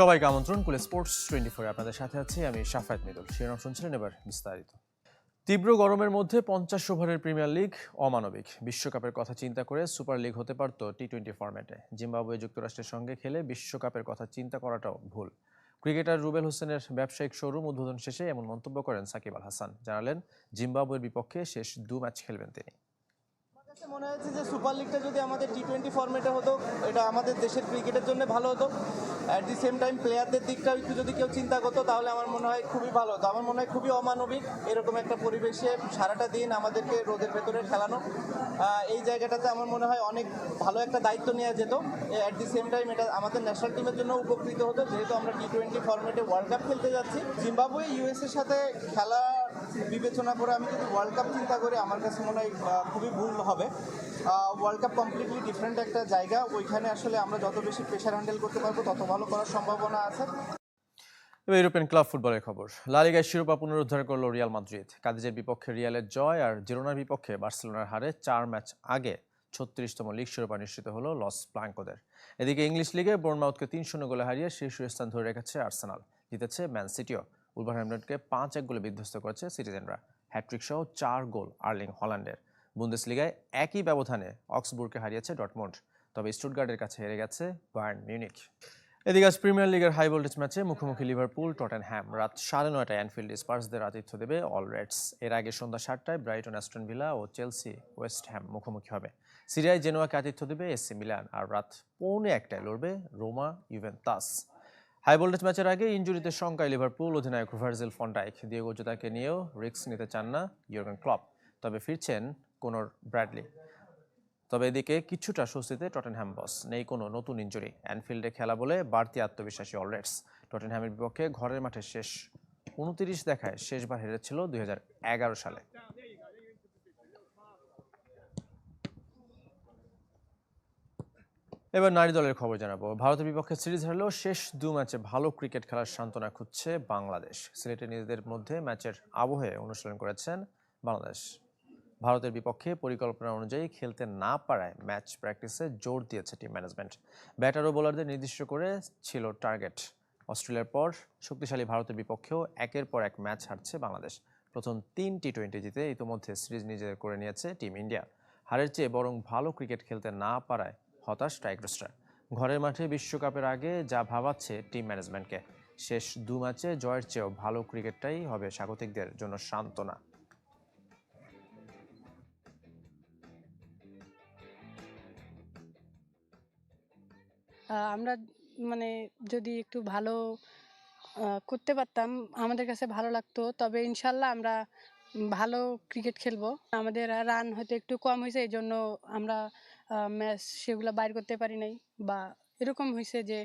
সবাইকে আমন্ত্রণ, কুলে স্পোর্টস টোয়েন্টি ফোরে আপনাদের সাথে আছি আমি সাফায়াত মিদুল। শিরোনাম শুনছিলেন, এবার বিস্তারিত। তীব্র গরমের মধ্যে পঞ্চাশ ওভারের প্রিমিয়ার লিগ অমানবিক। বিশ্বকাপের কথা চিন্তা করে সুপার লিগ হতে পারত টি টোয়েন্টি ফরম্যাটে জিম্বাবুয়ে যুক্তরাষ্ট্রের সঙ্গে খেলে বিশ্বকাপের কথা চিন্তা করাটাও ভুল। ক্রিকেটার রুবেল হোসেনের ব্যবসায়িক শোরুম উদ্বোধন শেষে এমন মন্তব্য করেন সাকিব আল হাসান। জানালেন, জিম্বাবুয়ের বিপক্ষে শেষ দু ম্যাচ খেলবেন তিনি। মনে হয়েছে যে সুপার লিগটা যদি আমাদের টি টোয়েন্টি ফর্মেটে হতো, এটা আমাদের দেশের ক্রিকেটের জন্য ভালো হতো। অ্যাট দি সেম টাইম প্লেয়ারদের দিকটাও একটু যদি কেউ চিন্তা করতো, তাহলে আমার মনে হয় খুবই ভালো হতো। আমার মনে হয় খুবই অমানবিক এরকম একটা পরিবেশে সারাটা দিন আমাদেরকে রোদের ভেতরে খেলানো। এই জায়গাটাতে আমার মনে হয় অনেক ভালো একটা দায়িত্ব নেওয়া যেত। অ্যাট দি সেম টাইম এটা আমাদের ন্যাশনাল টিমের জন্য উপকৃত হতো। যেহেতু আমরা টি টোয়েন্টি ফর্মেটে ওয়ার্ল্ড কাপ খেলতে যাচ্ছি, জিম্বাবুয়ে ইউএস এর সাথে খেলা বিবেচনা করে আমি যদি ওয়ার্ল্ড কাপ চিন্তা করি, আমার কাছে মনে হয় খুবই ভুল হবে। ওয়ার্ল্ড কাপ কমপ্লিটলি ডিফারেন্ট একটা জায়গা। ওইখানে আসলে আমরা যত বেশি প্রেশার হ্যান্ডেল করতে পারব, তত ভালো করার সম্ভাবনা আছে। ইউরোপিয়ান ক্লাব ফুটবলের খবর। লালিগায় শিরোপা পুনরুদ্ধার করল রিয়াল মাদ্রিদ কাদিজের বিপক্ষে রিয়ালের জয় আর জিরোনার বিপক্ষে বার্সেলোনার হারে চার ম্যাচ আগে ছত্রিশতম লিগ শিরোপা নিশ্চিত হলো লস প্লাঙ্কোদের এদিকে ইংলিশ লিগে বোর্নমাউথকে তিন শূন্য গোলে হারিয়ে শীর্ষ স্থান ধরে রেখেছে আর্সেনাল জিতেছে ম্যান সিটিও উলভারহ্যামডনকে পাঁচ এক গোলে বিধ্বস্ত করেছে সিটিজেনরা। হ্যাট্রিক সহ চার গোল আর্লিং হল্যান্ডের। বুন্দেসলিগায় একই ব্যবধানে অক্সবুর্গকে হারিয়েছে ডটমন্ড তবে স্টুটগার্ডের কাছে হেরে গেছে বায়ার্ন মিউনিক এদিকে আজ প্রিমিয়ার লিগের হাই ভোল্টেজ ম্যাচে মুখোমুখি লিভারপুল, টটেনহ্যাম। রাত সাড়ে নয়টায় অ্যানফিল্ড স্পার্সদের আতিথ্য দেবে অল রেডস। এর আগে সন্ধ্যা সাতটায় ব্রাইটন, অ্যাস্টন ভিলা ও চেলসি, ওয়েস্ট হ্যাম মুখোমুখি হবে। সিরিয়ায় জেনোয়াকে আতিথ্য দেবে এসসি মিলান। আর রাত পৌনে একটায় লড়বে রোমা ইউভেন্তাস হাই ভোল্টেজ ম্যাচের আগে ইঞ্জুরিতে শঙ্কায় লিভারপুল অধিনায়ক ভার্জিল ফন্ডাইক দিয়েগো জোতাকে নিয়েও রিস্ক নিতে চান না ইউরগেন ক্লপ। তবে ফিরছেন কোনর ব্র্যাডলি। তবে এদিকে কিছুটা স্বস্তিতে টটেনহ্যাম বস, নেই কোনো নতুন ইঞ্জুরি অ্যানফিল্ডে খেলা বলে বাড়তি আত্মবিশ্বাসী অলরেডস টটেনহ্যামের বিপক্ষে ঘরের মাঠে শেষ উনতিরিশ দেখায় শেষবার হেরেছিল দুই হাজার এগারো সালে। এবার নারী দলের খবর জানাব। ভারতের বিপক্ষে সিরিজ হারলেও শেষ দু ম্যাচে ভালো ক্রিকেট খেলার সান্ত্বনা খুঁজছে বাংলাদেশ। সিলেটে নিজেদের মধ্যে ম্যাচের আবহে অনুশীলন করেছেন বাংলাদেশ। ভারতের বিপক্ষে পরিকল্পনা অনুযায়ী খেলতে না পারায় ম্যাচ প্র্যাকটিসে জোর দিয়েছে টিম ম্যানেজমেন্ট। ব্যাটার ও বোলারদের নির্দিষ্ট করে ছিল টার্গেট। অস্ট্রেলিয়ার পর শক্তিশালী ভারতের বিপক্ষেও একের পর এক ম্যাচ হারছে বাংলাদেশ। প্রথম তিন টি টোয়েন্টি জিতে ইতিমধ্যে সিরিজ নিজেদের করে নিয়েছে টিম ইন্ডিয়া। হারের চেয়ে বরং ভালো ক্রিকেট খেলতে না পারায় হতাশ টাইগ্রসরা। ঘরের মাঠে বিশ্বকাপের আগে যা ভাবাচ্ছে টিম ম্যানেজমেন্টকে। শেষ দু ম্যাচে জয়ের চেয়েও ভালো ক্রিকেটটাই হবে স্বাগতিকদের জন্য সান্ত্বনা। আমরা মানে যদি একটু ভালো করতে পারতাম, আমাদের কাছে ভালো লাগতো। তবে ইনশাল্লাহ আমরা ভালো ক্রিকেট খেলব। আমাদের রান হয়তো একটু কম হয়েছে এই জন্য আমরা ম্যাচ সেগুলো বাইর করতে পারি নাই বা এরকম হয়েছে যে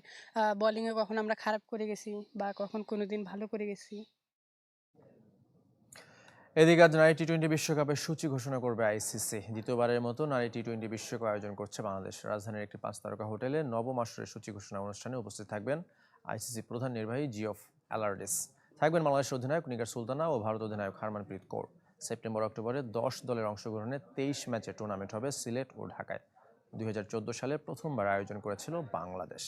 বলিংয়ে কখন আমরা খারাপ করে গেছি বা কখন কোনো দিন ভালো করে গেছি। এদিকে আজ নারী টি টোয়েন্টি বিশ্বকাপের সূচি ঘোষণা করবে আইসিসি দ্বিতীয়বারের মতো নারী টি টোয়েন্টি বিশ্বকাপ আয়োজন করছে বাংলাদেশ। রাজধানীর একটি পাঁচ তারকা হোটেলে নবম আসরের সূচি ঘোষণা অনুষ্ঠানে উপস্থিত থাকবেন আইসিসি প্রধান নির্বাহী জিওফ অ্যালার্ডিস থাকবেন বাংলাদেশ অধিনায়ক নিগার সুলতানা ও ভারত অধিনায়ক হারমানপ্রীত কৌর। সেপ্টেম্বর অক্টোবরে দশ দলের অংশগ্রহণে তেইশ ম্যাচে টুর্নামেন্ট হবে সিলেট ও ঢাকায়। দুই হাজার চোদ্দ সালে প্রথমবার আয়োজন করেছিল বাংলাদেশ।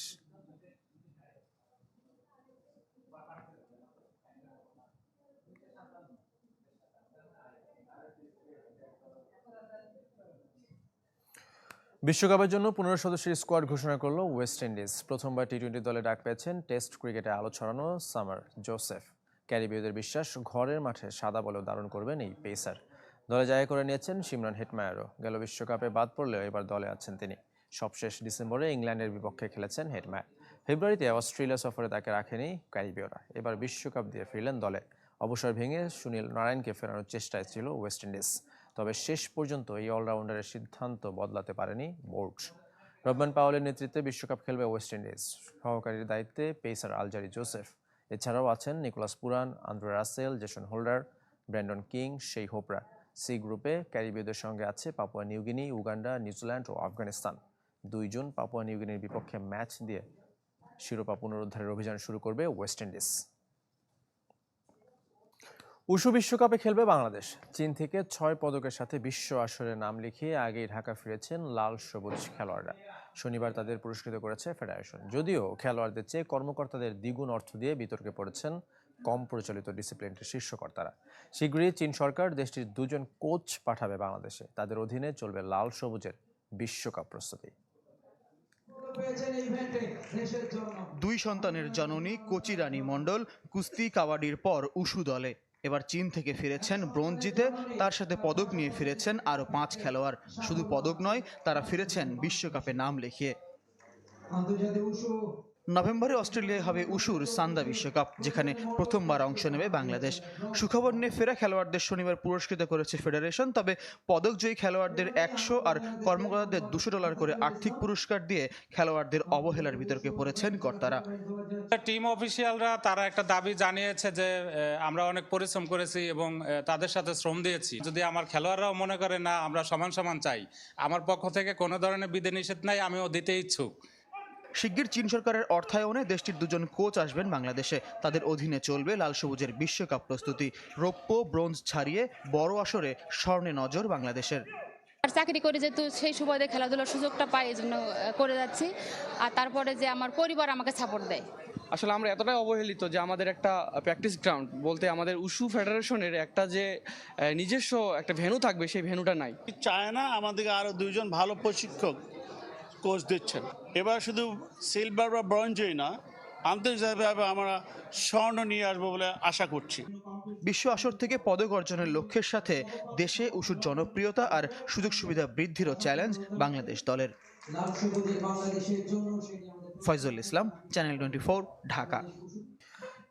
বিশ্বকাপের জন্য পনেরো সদস্যের স্কোয়াড ঘোষণা করল ওয়েস্ট ইন্ডিজ। প্রথমবার টি টোয়েন্টি দলে ডাক পেয়েছেন টেস্ট ক্রিকেটে আলো ছড়ানো সামার জোসেফ। ক্যারিবীয়দের বিশ্বাস ঘরের মাঠে সাদা বলেও দারুণ করবেন এই পেসার। দলে জায়গা করে নিয়েছেন সিমরান হেটমায়ারও। গেল বিশ্বকাপে বাদ পড়লেও এবার দলে আছেন তিনি। সবশেষ ডিসেম্বরে ইংল্যান্ডের বিপক্ষে খেলেছেন হেটমায়ার। ফেব্রুয়ারিতে অস্ট্রেলিয়া সফরে তাকে রাখেনি ক্যারিবীয়রা। এবার বিশ্বকাপ দিয়ে ফিরলেন দলে। অবসর ভেঙে সুনীল নারায়ণকে ফেরানোর চেষ্টায় ছিল ওয়েস্ট ইন্ডিজ। তবে শেষ পর্যন্ত এই অলরাউন্ডারের সিদ্ধান্ত বদলাতে পারেনি বোর্ড রবমান পাওয়ালের নেতৃত্বে বিশ্বকাপ খেলবে ওয়েস্ট ইন্ডিজ। সহকারীর দায়িত্বে পেসার আলজারি জোসেফ। এছাড়াও আছেন Nicholas Pooran, Andre Russell, Jason Holder, Brandon King, সেই হোপরা। সি গ্রুপে ক্যারিবীয়দের সঙ্গে আছে Papua New Guinea Uganda, New Zealand ও আফগানিস্তান। দুই জুন পাপুয়া নিউগিনির বিপক্ষে ম্যাচ দিয়ে শিরোপা পুনরুদ্ধারের অভিযান শুরু করবে ওয়েস্ট ইন্ডিজ। উশু বিশ্বকাপে খেলবে বাংলাদেশ। চীন থেকে ছয় পদকের সাথে বিশ্ব আসরে নাম লিখিয়ে আগেই ঢাকা ফিরেছেন লাল সবুজ খেলোয়াড়রা। শনিবার তাদের পুরস্কৃত করেছে ফেডারেশন। যদিও খেলোয়াড়দের চেয়ে কর্মকর্তাদের দ্বিগুণ অর্থ দিয়ে বিতর্কে পড়েছেন কম পরিচালিত ডিসিপ্লিনটির শীর্ষকর্তারা শীঘ্রই চীন সরকার দেশটির দুজন কোচ পাঠাবে বাংলাদেশে। তাদের অধীনে চলবে লাল সবুজের বিশ্বকাপ প্রস্তুতি। দুই সন্তানের জননী কোচি রানী মণ্ডল কুস্তি কাবাডির পর উশু দলে। এবার চীন থেকে ফিরেছেন ব্রোঞ্জ জিতে তার সাথে পদক নিয়ে ফিরেছেন আরও পাঁচ খেলোয়াড়। শুধু পদক নয় তারা ফিরেছেন বিশ্বকাপে নাম লিখিয়ে। নভেম্বরে অস্ট্রেলিয়ায় হবে উশুর সান্দা বিশ্বকাপ, যেখানে প্রথমবার অংশ নেবে বাংলাদেশ। সুখবর নিয়ে ফেরা খেলোয়াড়দের শনিবার পুরস্কৃত করেছে ফেডারেশন, তবে পদকজয়ী খেলোয়াড়দের একশো আর কর্মকর্তাদের দুশো ডলার করে আর্থিক পুরস্কার দিয়ে খেলোয়াড়দের অবহেলার বিতর্কে পড়েছেন কর্তারা। টিম অফিসিয়ালরা, তারা একটা দাবি জানিয়েছে যে আমরা অনেক পরিশ্রম করেছি এবং তাদের সাথে শ্রম দিয়েছি। যদি আমার খেলোয়াড়রাও মনে করে, না, আমরা সমান সমান চাই। আমার পক্ষ থেকে কোনো ধরনের বিধি নিষেধ নাই, আমিও দিতে ইচ্ছুক। শিগগির চীন সরকারের অর্থায়নে দেশটির দুজন কোচ আসবেন বাংলাদেশে। তাদের অধীনে চলবে লাল সবুজের বিশ্বকাপ প্রস্তুতি। রৌপ্য ব্রোঞ্জ ছাড়িয়ে বড় আসরে স্বর্ণে নজর বাংলাদেশের। আর চাকরি করে যেহেতু সেই সুবাদে খেলাধুলার সুযোগটা পাই এই জন্য করে যাচ্ছি। আর তারপরে যে আমার পরিবার আমাকে সাপোর্ট দেয়। আসলে আমরা এতটাই অবহেলিত যে আমাদের একটা প্র্যাকটিস গ্রাউন্ড বলতে আমাদের উশু ফেডারেশনের একটা যে নিজস্ব একটা ভেন্যু থাকবে সেই ভেন্যুটা নাই। চায় না আমাদেরকে আরও দুইজন ভালো প্রশিক্ষক কোচ দিচ্ছেন। এবার শুধু সিলভার বা ব্রঞ্জই না আন্তর্জাতিকভাবে আমরা স্বর্ণ নিয়ে আসব বলে আশা করছি। বিশ্ব আসর থেকে পদক অর্জনের লক্ষ্যের সাথে দেশে উশুর জনপ্রিয়তা আর সুযোগ সুবিধা বৃদ্ধিরও চ্যালেঞ্জ বাংলাদেশ দলের। Faizul Islam channel twenty four Dhaka.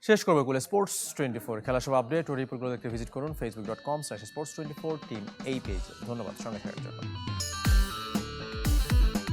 শেষ করবে কুলে স্পোর্টস টোয়েন্টি ফোর খেলা সব আপডেট ও রিপোর্টগুলো দেখতে ভিজিট করুন Facebook dot com slash sports twenty four team এই পেজে ধন্যবাদ সঙ্গে থাকার জন্য।